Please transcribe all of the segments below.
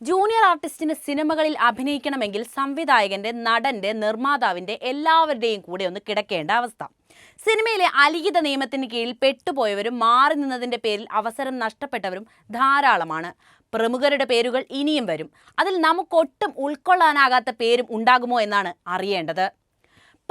Junior ആർട്ടിസ്റ്റിന് സിനിമകളിൽ അഭിനയിക്കണമെങ്കിൽ സംവിധായകന്റെ നടന്റെ നിർമ്മാതാവിന്റെ എല്ലാവരുടെയും കൂടെ ഒന്ന് കിടക്കേണ്ട അവസ്ഥ. സിനിമയിലെ അലിഖിത നിയമത്തിന് കീഴിൽ പെട്ടുപോയവരും മാറി നിന്നതിന്റെ പേരിൽ അവസരം നഷ്ടപ്പെട്ടവരും ധാരാളമാണ്. പ്രമുഖരുടെ പേരുകൾ ഇനിയും വരും. അതിൽ നമുക്കൊട്ടും ഉൾക്കൊള്ളാനാകാത്ത പേരും ഉണ്ടാകുമോ എന്നാണ് അറിയേണ്ടത്.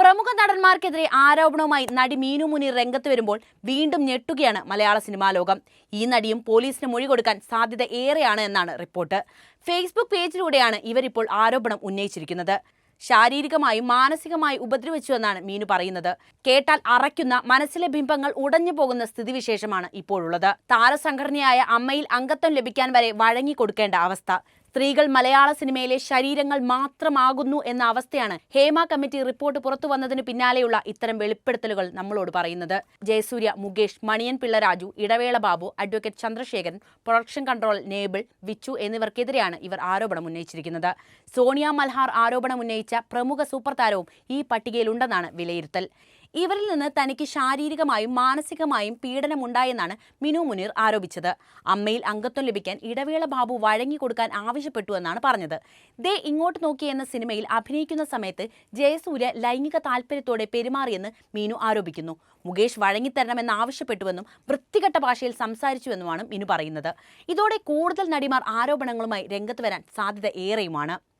പ്രമുഖ നടന്മാർക്കെതിരെ ആരോപണവുമായി നടി മീനു മുനി രംഗത്ത് വരുമ്പോൾ വീണ്ടും ഞെട്ടുകയാണ് മലയാള സിനിമാ ലോകം. ഈ നടിയും പോലീസിന് മൊഴി കൊടുക്കാൻ സാധ്യത ഏറെയാണ് എന്നാണ് റിപ്പോർട്ട്. ഫേസ്ബുക്ക് പേജിലൂടെയാണ് ഇവരിപ്പോൾ ആരോപണം ഉന്നയിച്ചിരിക്കുന്നത്. ശാരീരികമായും മാനസികമായും ഉപദ്രവിച്ചു എന്നാണ് മീനു പറയുന്നത്. കേട്ടാൽ അറയ്ക്കുന്ന മനസ്സിലെ ബിംബങ്ങൾ ഉടഞ്ഞു പോകുന്ന സ്ഥിതിവിശേഷമാണ് ഇപ്പോഴുള്ളത്. താരസംഘടനയായ അമ്മയിൽ അംഗത്വം ലഭിക്കാൻ വരെ വഴങ്ങിക്കൊടുക്കേണ്ട അവസ്ഥ. സ്ത്രീകൾ മലയാള സിനിമയിലെ ശരീരങ്ങൾ മാത്രമാകുന്നു എന്ന അവസ്ഥയാണ് ഹേമ കമ്മിറ്റി റിപ്പോർട്ട് പുറത്തു വന്നതിന് പിന്നാലെയുള്ള ഇത്തരം വെളിപ്പെടുത്തലുകൾ നമ്മളോട് പറയുന്നത്. Jayasurya Mukesh Maniyan Pillai Raju Idavela Babu advocate Chandrasekharan production control Noble Vichu എന്നിവർക്കെതിരെയാണ് ഇവർ ആരോപണം ഉന്നയിച്ചിരിക്കുന്നത്. സോണിയ മൽഹാർ ആരോപണം ഉന്നയിച്ച പ്രമുഖ സൂപ്പർ താരവും ഈ പട്ടികയിലുണ്ടെന്നാണ് വിലയിരുത്തൽ. ഇവരിൽ നിന്ന് തനിക്ക് ശാരീരികമായും മാനസികമായും പീഡനമുണ്ടായെന്നാണ് മിനു മുനീർ ആരോപിച്ചത്. അമ്മയിൽ അംഗത്വം ലഭിക്കാൻ ഇടവേള ബാബു വഴങ്ങിക്കൊടുക്കാൻ ആവശ്യപ്പെട്ടു എന്നാണ് പറഞ്ഞത്. ദേ ഇങ്ങോട്ട് നോക്കി എന്ന സിനിമയിൽ അഭിനയിക്കുന്ന സമയത്ത് ജയസൂര്യ ലൈംഗിക താല്പര്യത്തോടെ പെരുമാറിയെന്ന് മീനു ആരോപിക്കുന്നു. മുകേഷ് വഴങ്ങിത്തരണമെന്ന് ആവശ്യപ്പെട്ടുവെന്നും വൃത്തികെട്ട ഭാഷയിൽ സംസാരിച്ചുവെന്നുമാണ് മിനു പറയുന്നത്. ഇതോടെ കൂടുതൽ നടിമാർ ആരോപണങ്ങളുമായി രംഗത്ത് വരാൻ സാധ്യത ഏറെയുമാണ്.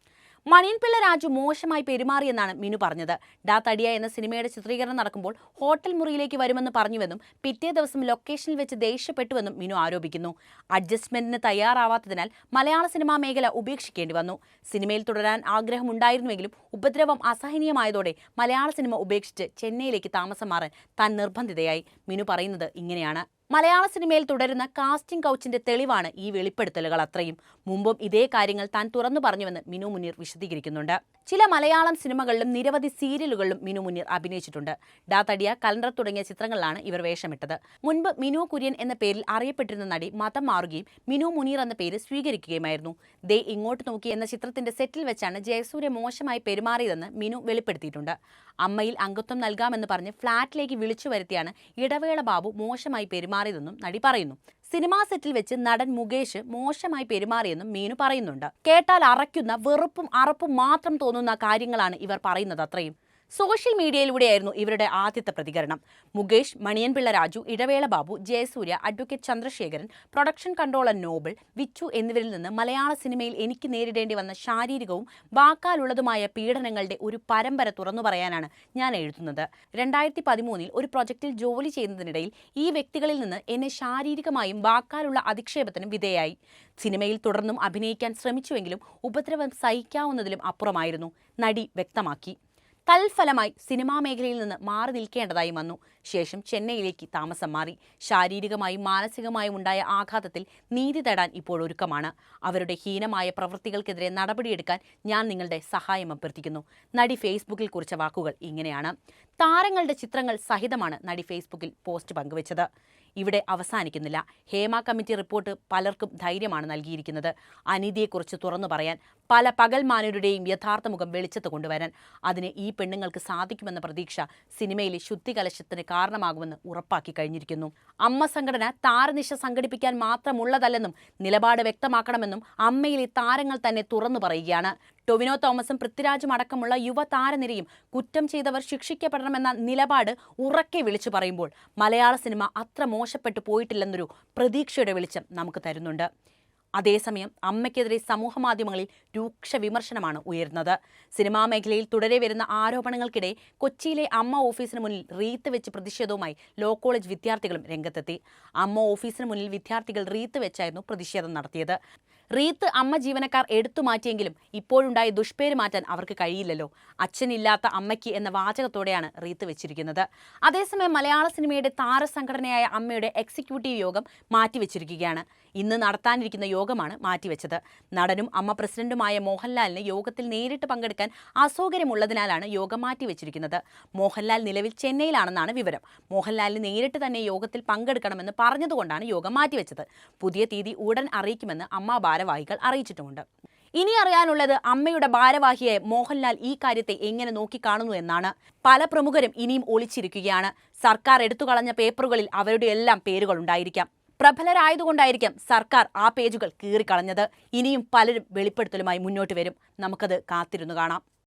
മണിയൻപിള്ള രാജു മോശമായി പെരുമാറിയെന്നാണ് മിനു പറഞ്ഞത്. ഡാ തടിയ എന്ന സിനിമയുടെ ചിത്രീകരണം നടക്കുമ്പോൾ ഹോട്ടൽ മുറിയിലേക്ക് വരുമെന്ന് പറഞ്ഞുവെന്നും പിറ്റേ ദിവസം ലൊക്കേഷനിൽ വെച്ച് ദേഷ്യപ്പെട്ടുവെന്നും മിനു ആരോപിക്കുന്നു. അഡ്ജസ്റ്റ്മെന്റിന് തയ്യാറാവാത്തതിനാൽ മലയാള സിനിമാ മേഖല ഉപേക്ഷിക്കേണ്ടി വന്നു. സിനിമയിൽ തുടരാൻ ആഗ്രഹമുണ്ടായിരുന്നുവെങ്കിലും ഉപദ്രവം അസഹനീയമായതോടെ മലയാള സിനിമ ഉപേക്ഷിച്ച് ചെന്നൈയിലേക്ക് താമസം മാറാൻ താൻ നിർബന്ധിതയായി. മിനു പറയുന്നത് ഇങ്ങനെയാണ്. മലയാള സിനിമയിൽ തുടരുന്ന കാസ്റ്റിംഗ് കൗച്ചിന്റെ തെളിവാണ് ഈ വെളിപ്പെടുത്തലുകൾ അത്രയും. മുമ്പും ഇതേ കാര്യങ്ങൾ താൻ തുറന്നു പറഞ്ഞുവെന്ന് മിനു മുനീർ വിശദീകരിക്കുന്നുണ്ട്. ചില മലയാളം സിനിമകളിലും നിരവധി സീരിയലുകളിലും മിനു മുനീർ അഭിനയിച്ചിട്ടുണ്ട്. ഡാ തടിയ കലണ്ടർ തുടങ്ങിയ ചിത്രങ്ങളിലാണ് ഇവർ വേഷമിട്ടത്. മുൻപ് മിനു കുര്യൻ എന്ന പേരിൽ അറിയപ്പെട്ടിരുന്ന നടി മതം മാറുകയും മിനു മുനീർ എന്ന പേര് സ്വീകരിക്കുകയുമായിരുന്നു. ദേ ഇങ്ങോട്ട് നോക്കി എന്ന ചിത്രത്തിന്റെ സെറ്റിൽ വെച്ചാണ് ജയസൂര്യ മോശമായി പെരുമാറിയതെന്ന് മിനു വെളിപ്പെടുത്തിയിട്ടുണ്ട്. അമ്മയിൽ അംഗത്വം നൽകാമെന്ന് പറഞ്ഞ് ഫ്ളാറ്റിലേക്ക് വിളിച്ചു വരുത്തിയാണ് ഇടവേള ബാബു മോശമായി പെരുമാറിയതെന്നും നടി പറയുന്നു. സിനിമാ സെറ്റിൽ വെച്ച് നടൻ മുകേഷ് മോശമായി പെരുമാറിയെന്നും മീനു പറയുന്നുണ്ട്. കേട്ടാൽ അറയ്ക്കുന്ന വെറുപ്പും അറപ്പും മാത്രം തോന്നുന്ന കാര്യങ്ങളാണ് ഇവർ പറയുന്നത് അത്രയും. സോഷ്യൽ മീഡിയയിലൂടെയായിരുന്നു ഇവരുടെ ആദ്യത്തെ പ്രതികരണം. Mukesh Maniyanpilla Raju Idavela Babu Jayasurya advocate Chandrasekharan production controller Noble Vichu എന്നിവരിൽ നിന്ന് മലയാള സിനിമയിൽ എനിക്ക് നേരിടേണ്ടി വന്ന ശാരീരികവും വാക്കാലുള്ളതുമായ പീഡനങ്ങളുടെ ഒരു പരമ്പര തുറന്നു പറയാനാണ് ഞാൻ എഴുതുന്നത്. രണ്ടായിരത്തി പതിമൂന്നിൽ ഒരു പ്രൊജക്റ്റിൽ ജോലി ചെയ്യുന്നതിനിടയിൽ ഈ വ്യക്തികളിൽ നിന്ന് എന്നെ ശാരീരികമായും വാക്കാലുള്ള അധിക്ഷേപത്തിനും വിധേയായി. സിനിമയിൽ തുടർന്നും അഭിനയിക്കാൻ ശ്രമിച്ചുവെങ്കിലും ഉപദ്രവം സഹിക്കാവുന്നതിലും അപ്പുറമായിരുന്നു. നടി വ്യക്തമാക്കി. തൽഫലമായി സിനിമാ മേഖലയിൽ നിന്ന് മാറി നിൽക്കേണ്ടതായി വന്നു. ശേഷം ചെന്നൈയിലേക്ക് താമസം മാറി. ശാരീരികമായും മാനസികമായും ഉണ്ടായ ആഘാതത്തിൽ നീതി തേടാൻ ഇപ്പോൾ ഒരുക്കമാണ്. അവരുടെ ഹീനമായ പ്രവൃത്തികൾക്കെതിരെ നടപടിയെടുക്കാൻ ഞാൻ നിങ്ങളുടെ സഹായം അഭ്യർത്ഥിക്കുന്നു. നടി ഫേസ്ബുക്കിൽ കുറിച്ച വാക്കുകൾ ഇങ്ങനെയാണ്. താരങ്ങളുടെ ചിത്രങ്ങൾ സഹിതമാണ് നടി ഫേസ്ബുക്കിൽ പോസ്റ്റ് പങ്കുവച്ചത്. ഇവിടെ അവസാനിക്കുന്നില്ല. ഹേമ കമ്മിറ്റി റിപ്പോർട്ട് പലർക്കും ധൈര്യമാണ് നൽകിയിരിക്കുന്നത്. അനീതിയെക്കുറിച്ച് തുറന്നു പറയാൻ പല പകൽമാനരുടെയും യഥാർത്ഥ മുഖം വെളിച്ചത്ത് കൊണ്ടുവരാൻ അതിന് ഈ പെണ്ണുങ്ങൾക്ക് സാധിക്കുമെന്ന പ്രതീക്ഷ സിനിമയിലെ ശുദ്ധികലശത്തിന് കാരണമാകുമെന്ന് ഉറപ്പാക്കി കഴിഞ്ഞിരിക്കുന്നു. അമ്മ സംഘടന താരനിശ സംഘടിപ്പിക്കാൻ മാത്രമുള്ളതല്ലെന്നും നിലപാട് വ്യക്തമാക്കണമെന്നും അമ്മയിലെ താരങ്ങൾ തന്നെ തുറന്നു പറയുകയാണ്. ടൊവിനോ തോമസും പൃഥ്വിരാജും അടക്കമുള്ള യുവ താരനിരയും കുറ്റം ചെയ്തവർ ശിക്ഷിക്കപ്പെടണമെന്ന നിലപാട് ഉറക്കെ വിളിച്ചു പറയുമ്പോൾ മലയാള സിനിമ അത്ര മോശപ്പെട്ടു പോയിട്ടില്ലെന്നൊരു പ്രതീക്ഷയുടെ വെളിച്ചം നമുക്ക് തരുന്നുണ്ട്. അതേസമയം അമ്മയ്ക്കെതിരെ സമൂഹമാധ്യമങ്ങളിൽ രൂക്ഷ വിമർശനമാണ് ഉയരുന്നത്. സിനിമാ മേഖലയിൽ തുടരെ വരുന്ന ആരോപണങ്ങൾക്കിടെ കൊച്ചിയിലെ അമ്മ ഓഫീസിന് മുന്നിൽ റീത്ത് വെച്ച് പ്രതിഷേധവുമായി ലോ കോളേജ് വിദ്യാർത്ഥികളും രംഗത്തെത്തി. അമ്മ ഓഫീസിന് മുന്നിൽ വിദ്യാർത്ഥികൾ റീത്ത് വെച്ചായിരുന്നു പ്രതിഷേധം നടത്തിയത്. റീത്ത് അമ്മ ജീവനക്കാർ എടുത്തു മാറ്റിയെങ്കിലും ഇപ്പോഴുണ്ടായ ദുഷ്പേര് മാറ്റാൻ അവർക്ക് കഴിയില്ലല്ലോ. അച്ഛനില്ലാത്ത അമ്മയ്ക്ക് എന്ന വാചകത്തോടെയാണ് റീത്ത് വെച്ചിരിക്കുന്നത്. അതേസമയം മലയാള സിനിമയുടെ താരസംഘടനയായ അമ്മയുടെ എക്സിക്യൂട്ടീവ് യോഗം മാറ്റിവെച്ചിരിക്കുകയാണ്. ഇന്ന് നടത്താനിരിക്കുന്ന യോഗമാണ് മാറ്റിവെച്ചത്. നടനും അമ്മ പ്രസിഡന്റുമായ മോഹൻലാലിന് യോഗത്തിൽ നേരിട്ട് പങ്കെടുക്കാൻ അസൗകര്യമുള്ളതിനാലാണ് യോഗം മാറ്റിവെച്ചിരിക്കുന്നത്. മോഹൻലാൽ നിലവിൽ ചെന്നൈയിലാണെന്നാണ് വിവരം. മോഹൻലാലിന് നേരിട്ട് തന്നെ യോഗത്തിൽ പങ്കെടുക്കണമെന്ന് പറഞ്ഞതുകൊണ്ടാണ് യോഗം മാറ്റിവെച്ചത്. പുതിയ തീയതി ഉടൻ അറിയിക്കുമെന്ന് അമ്മ ഭാരവാഹികൾ അറിയിച്ചിട്ടുമുണ്ട്. ഇനി അറിയാനുള്ളത് അമ്മയുടെ ഭാരവാഹിയെ മോഹൻലാൽ ഈ കാര്യത്തെ എങ്ങനെ നോക്കിക്കാണുന്നു എന്നാണ്. പല പ്രമുഖരും ഇനിയും ഒളിച്ചിരിക്കുകയാണ്. സർക്കാർ എടുത്തുകളഞ്ഞ പേപ്പറുകളിൽ അവരുടെ എല്ലാം പേരുകൾ ഉണ്ടായിരിക്കാം. പ്രബലരായതുകൊണ്ടായിരിക്കാം സർക്കാർ ആ പേജുകൾ കീറിക്കളഞ്ഞത്. ഇനിയും പലരും വെളിപ്പെടുത്തലുമായി മുന്നോട്ട് വരും. നമുക്കത് കാത്തിരുന്നു കാണാം.